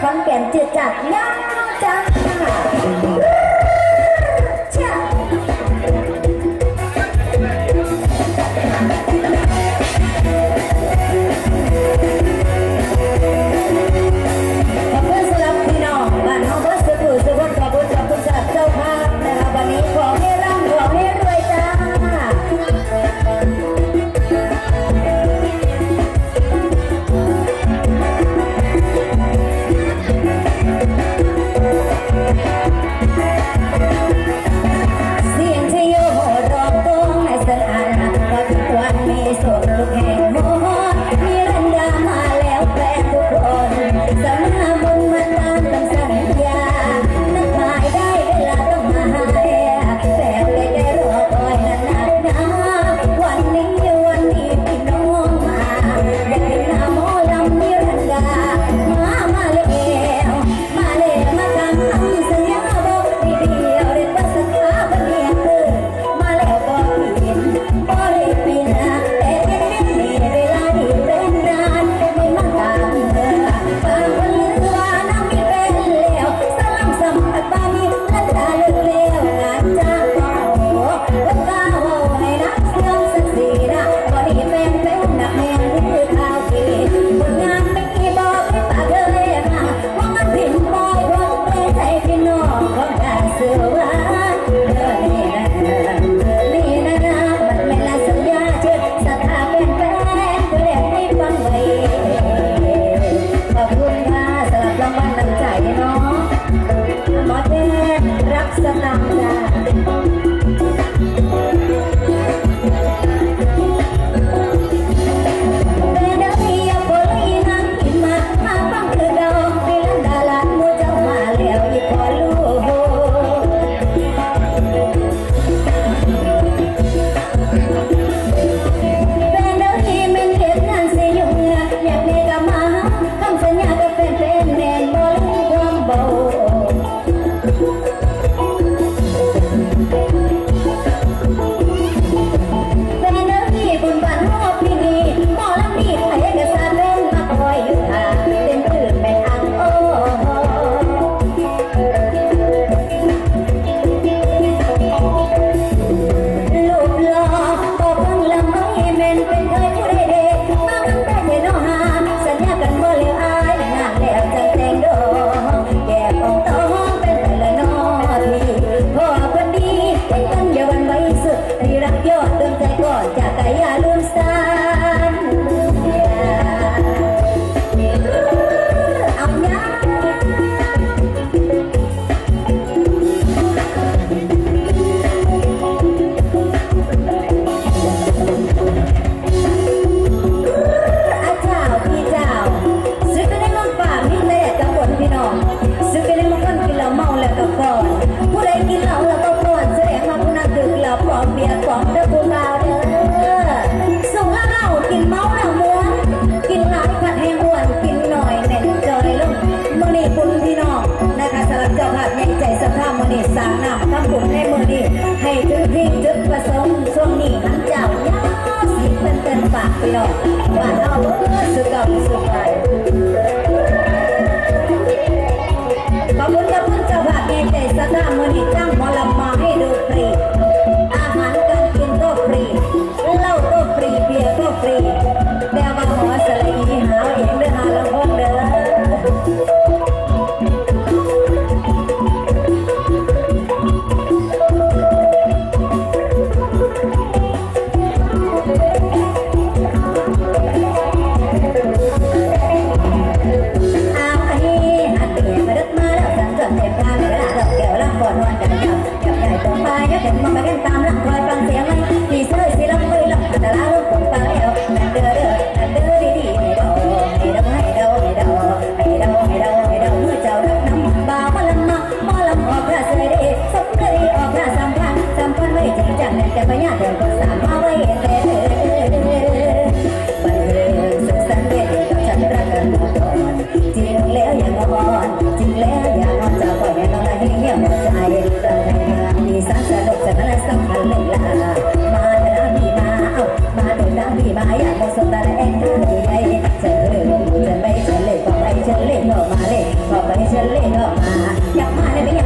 ขอนแก่นเจือจัดนะจ๊ะ for dancing. ถึงเรีกถึงปสมช่วงนี้หันเจ้ายาสิเป็นเต็มปากไปหรอกบ้านเราออสุดก่บสุดให สตาร์เอ็นดูดีไเมฉันเลือกฉันไม่ฉันเลือกต่ไปฉันเลือกออกมาเลยต่ไปฉันเลือกออกมาอยากมาได้ไหม